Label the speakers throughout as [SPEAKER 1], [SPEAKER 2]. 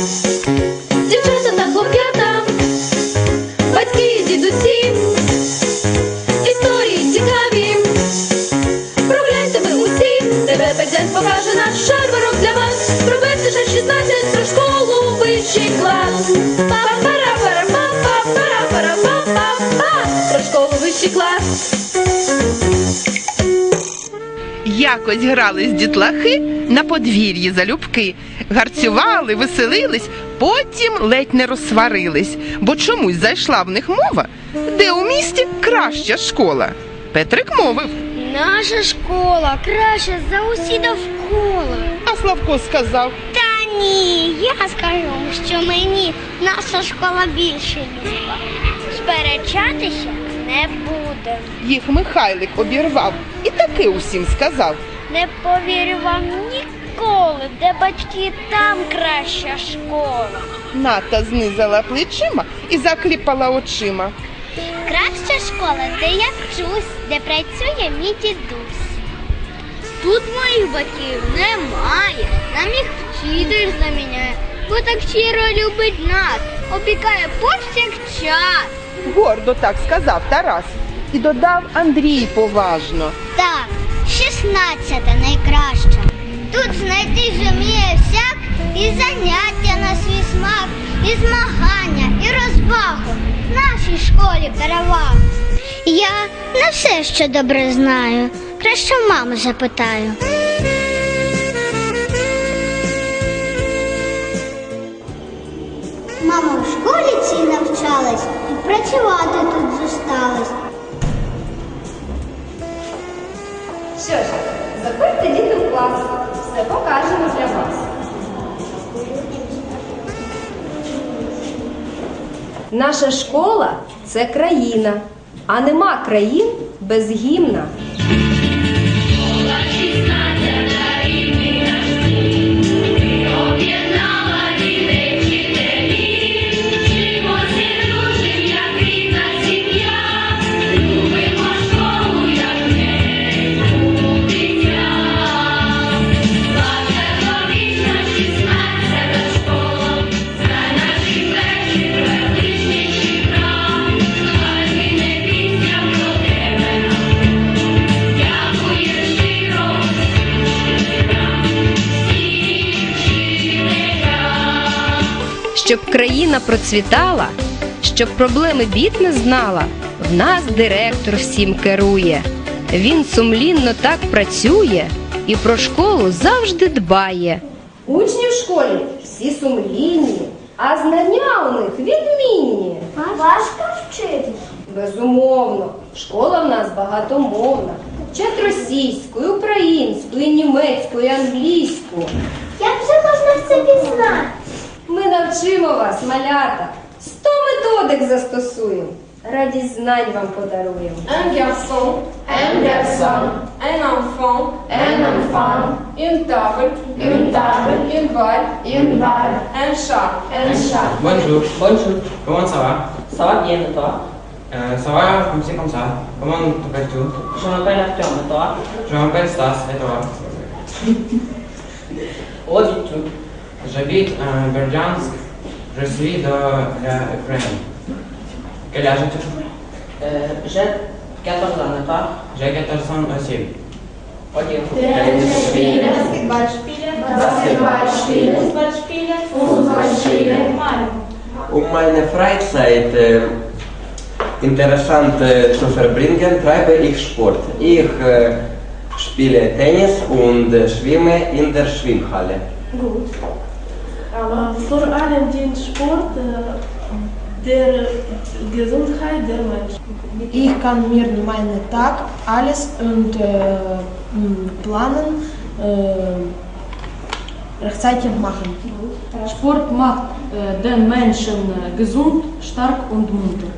[SPEAKER 1] Дівчата та хлоп'ята, батьки дідусі, історії цікаві. Прогляньте ви усі, тебе педент покаже наш для вас. Пробився ще 16 про школу вищий клас. Па-пара-пара-па-па-пара-пара-па-па-па. Про школу вищий клас.
[SPEAKER 2] Якось грались дітлахи на подвір'ї залюбки, гарцювали, веселились, потім ледь не розсварились, бо чомусь зайшла в них мова, де у місті краща школа. Петрик мовив,
[SPEAKER 3] Наша школа краща за усі довкола.
[SPEAKER 2] а Славко сказав.
[SPEAKER 3] Та ні, я скажу, що мені наша школа більше люба. Сперечатися не буде.
[SPEAKER 2] Їх Михайлик обірвав і таки усім сказав.
[SPEAKER 3] Не повірю вам ніколи, де батьки там краща школа.
[SPEAKER 2] Ната знизила плечима і закліпала очима.
[SPEAKER 3] Краща школа, де я вчусь, де працює мій дідусь. Тут моїх батьків немає, нам їх вчитель заміняє, бо так щиро любить нас, опікає повсякчас.
[SPEAKER 2] Гордо так сказав Тарас і додав Андрій поважно.
[SPEAKER 3] Так, шістнадцята найкраща. Тут знайти зуміє всяк і заняття на свій смак, і змагання, і розвагу. В нашій школі переваг. Я не все, що добре знаю. Краще маму запитаю. Мама в школі цій навчалась і працювати тут зосталась.
[SPEAKER 1] Що ж, заходьте діти в клас, все покажемо для вас. Наша школа це країна, а нема країн без гімна.
[SPEAKER 4] Щоб країна процвітала, щоб проблеми бід не знала, в нас директор всім керує. Він сумлінно так працює і про школу завжди дбає.
[SPEAKER 1] Учні в школі всі сумлінні, а знання у них відмінні.
[SPEAKER 3] Важко вчитись.
[SPEAKER 1] Безумовно, школа в нас багатомовна. Вчать російську, і українську, і німецьку, і англійську.
[SPEAKER 3] Як же можна все пізнати?
[SPEAKER 1] Навчимо вас, малята. Сто методик застосуємо. Радість знань вам подаруємо.
[SPEAKER 5] Un garçon, un garçon, un enfant, un enfant, une table, une table, une balle, une balle, un chat, un chat.
[SPEAKER 6] Bonjour.
[SPEAKER 7] Bonjour,
[SPEAKER 6] Comment ça va
[SPEAKER 7] ça va bien et toi
[SPEAKER 6] Euh, Ça va comme c'est comme ça. Comment t'appelles-tu
[SPEAKER 7] Je m'appelle Artyom et toi
[SPEAKER 6] Je m'appelle Stas et toi
[SPEAKER 7] Où habites-tu
[SPEAKER 6] J'habite à Berdiansk. Je suis de l'Ukraine. Quel âge as-tu
[SPEAKER 7] euh, J'ai 14 ans et toi
[SPEAKER 6] J'ai 14 ans aussi.
[SPEAKER 7] Ok.
[SPEAKER 5] Basketballspiele, Fußballspiele, Fußballspiele,
[SPEAKER 8] Um meine Freizeit äh, interessant äh, zu verbringen, treibe ich Sport. Ich äh, spiele Tennis und äh, schwimme in der Schwimmhalle.
[SPEAKER 9] Aber vor allem den Sport äh, der Gesundheit der Menschen. Ich kann mir meinen Tag alles und äh, planen äh, rechtzeitig machen. Sport macht äh, den Menschen gesund, stark und munter.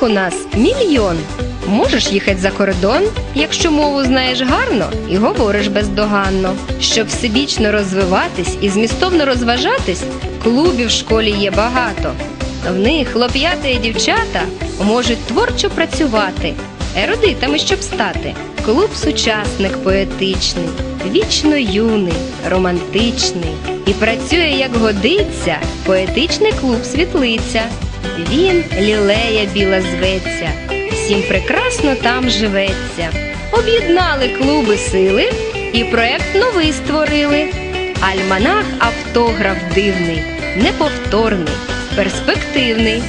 [SPEAKER 4] Переваг у нас мільйон. Можеш їхати за кордон, якщо мову знаєш гарно і говориш бездоганно. Щоб всебічно розвиватись і змістовно розважатись, клубів в школі є багато. В них хлоп'ята і дівчата можуть творчо працювати, ерудитами, щоб стати. Клуб сучасник поетичний, вічно юний, романтичний. І працює, як годиться, поетичний клуб світлиця. Він лілея біла зветься, всім прекрасно там живеться. Об'єднали клуби сили і проект новий створили. Альманах автограф дивний, неповторний, перспективний.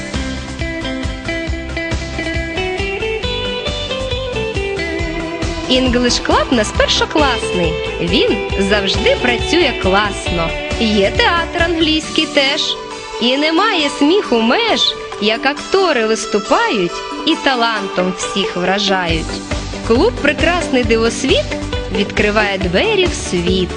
[SPEAKER 4] English Club нас першокласний. Він завжди працює класно. Є театр англійський теж. І немає сміху меж, як актори виступають і талантом всіх вражають. Клуб Прекрасний дивосвіт відкриває двері в світ.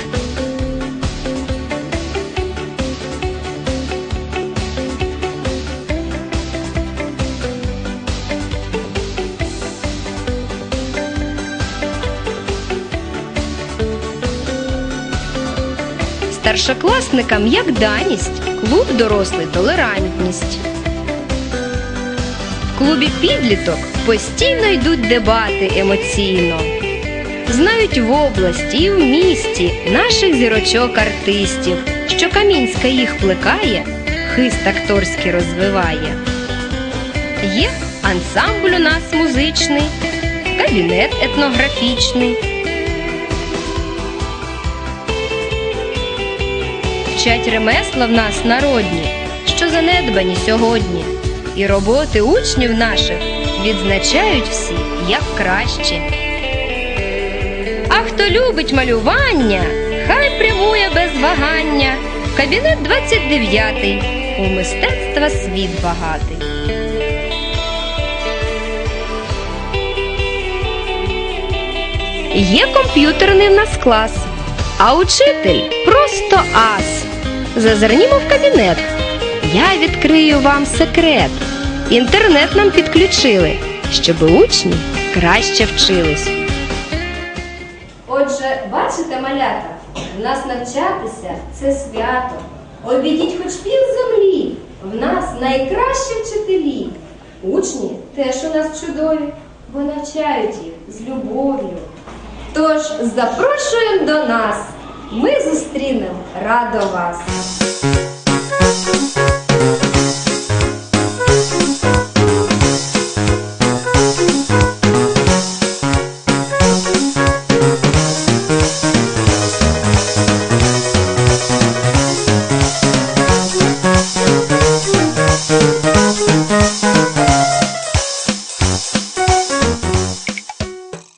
[SPEAKER 4] Старшокласникам як даність, клуб дорослий толерантність. В клубі підліток постійно йдуть дебати емоційно. Знають в області і в місті наших зірочок артистів, що Камінська їх плекає, хист акторський розвиває. Є ансамбль у нас музичний, кабінет етнографічний. Вчать ремесла в нас народні, що занедбані сьогодні. І роботи учнів наших відзначають всі як кращі. А хто любить малювання, хай прямує без вагання. Кабінет 29. У мистецтва світ багатий. Є комп'ютерний в нас клас, а учитель просто ас. Зазирнімо в кабінет. Я відкрию вам секрет. Інтернет нам підключили, щоб учні краще вчились.
[SPEAKER 10] Отже, бачите, малята, в нас навчатися це свято. Обійдіть хоч пів землі, в нас найкращі вчителі. Учні теж у нас чудові, бо навчають їх з любов'ю. Тож запрошуємо до нас, ми зустрінемо радо вас.